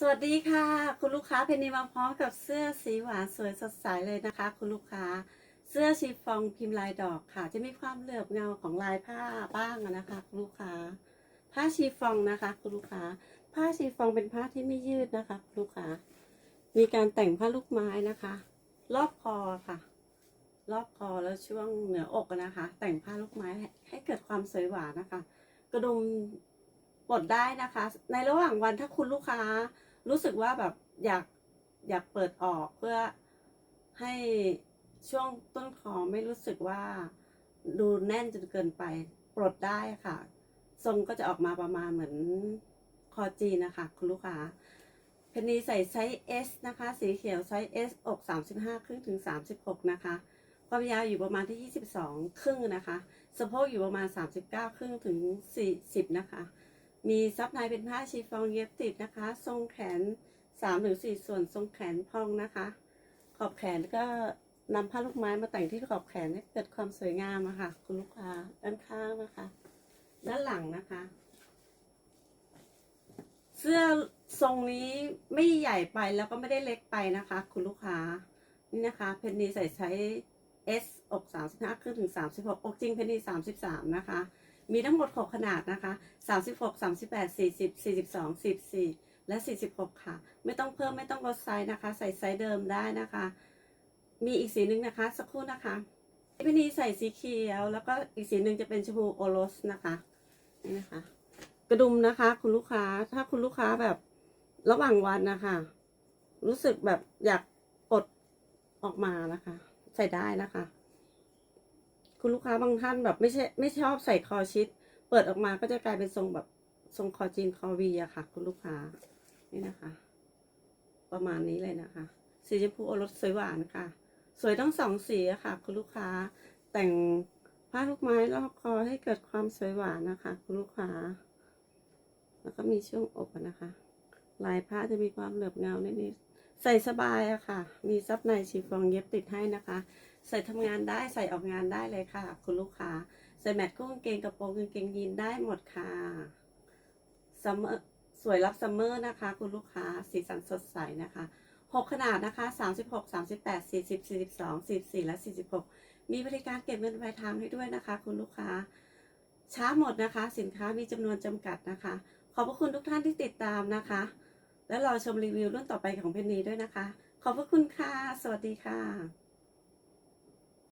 สวัสดีค่ะ คุณลูกค้าเพนนีมาพร้อมกับเสื้อสีหวานสวยสดใสเลยนะคะ คุณลูกค้าเสื้อชีฟองพิมพ์ลายดอกค่ะ จะมีความเหลือบเงาของลายผ้าบ้างนะคะ คุณลูกค้า ผ้าชีฟองนะคะ คุณลูกค้า ผ้าชีฟองเป็นผ้าที่ไม่ยืดนะคะคุณลูกค้า มีการแต่งผ้าลูกไม้นะคะ รอบคอค่ะ รอบคอแล้วช่วงเหนืออกนะคะ แต่งผ้าลูกไม้ให้ให้เกิดความสวยหวานนะคะ กระดุมปลดได้นะคะ ในระหว่างวันถ้าคุณลูกค้า รู้สึกว่าแบบอยากอยากเปิดออกเพื่อให้ช่วงต้นคอไม่รู้สึกว่าดูแน่นจนเกินไปปลดได้ค่ะ ทรงก็จะออกมาประมาณเหมือนคอจีนะคะ คุณลูกค้าเพนนีใส่ไซส์ S นะคะ สีเขียวไซส์ S อก 35ครึ่งถึง 36 นะคะ ความยาวอยู่ประมาณที่ 22 ครึ่งนะคะ สะโพกอยู่ประมาณ 39 ครึ่งถึง 40 นะคะ มีซับในเป็นผ้าชีฟองเย็บติดนะคะ ทรงแขน3หรือ4ส่วนทรงแขนพองนะคะ ขอบแขนก็นำผ้าลูกไม้มาแต่งที่ขอบแขนให้เกิดความสวยงามอะค่ะ คุณลูกค้าด้านข้างนะคะ ด้านหลังนะคะ เสื้อทรงนี้ไม่ใหญ่ไปแล้วก็ไม่ได้เล็กไปนะคะ คุณลูกค้านี่นะคะเพนนีใส่ไซส์ S อก35ขึ้นถึง36อกจริงเพนนี33นะคะ มีทั้งหมด 6 ขนาดนะคะ 36 38 40 42 44 และ 46 ค่ะ ไม่ต้องเพิ่มไม่ต้องลดไซส์นะคะ ใส่ไซส์เดิมได้นะคะ มีอีกสีหนึ่งนะคะ สักครู่นะคะเพนนีใส่สีเขียว แล้วก็อีกสีหนึ่งจะเป็นชมพูโอรสนะคะนี่นะคะ กระดุมนะคะ คุณลูกค้าถ้าคุณลูกค้าแบบระหว่างวันนะคะ รู้สึกแบบอยากปลดออกมานะคะ ใส่ได้นะคะ คุณลูกค้าบางท่านแบบไม่ใช่ไม่ชอบใส่คอชิด เปิดออกมาก็จะกลายเป็นทรงแบบทรงคอจีนคอวีอะค่ะ คุณลูกค้านี่นะคะ ประมาณนี้เลยนะคะ สีชมพูโอรสสวยหวานค่ะ สวยทั้งสองสีอะค่ะ คุณลูกค้าแต่งผ้าลูกไม้รอบคอให้เกิดความสวยหวานนะคะ คุณลูกค้า แล้วก็มีช่วงอกนะคะ ลายผ้าจะมีความเหลือบเงานิดๆใส่สบายอะค่ะ มีซับในชีฟองเย็บติดให้นะคะ ใส่ทำงานได้ใส่ออกงานได้เลยค่ะ คุณลูกค้า ใส่แมทคู่กางเกงกระโปรงกางเกงยีนได้หมดค่ะซัมเมอร์สวยรับซัมเมอร์นะคะ คุณลูกค้าสีสันสดใสนะคะหกขนาดนะคะสามสิบหกสามสิบแปดสี่สิบสี่สิบสองสี่สี่และสี่สิบหกมีบริการเก็บเงินปลายทางให้ด้วยนะคะ คุณลูกค้า ช้าหมดนะคะ สินค้ามีจำนวนจำกัดนะคะ ขอบพระคุณทุกท่านที่ติดตามนะคะ และรอชมรีวิวรุ่นต่อไปของเพนนีด้วยนะคะ ขอบพระคุณค่ะ สวัสดีค่ะ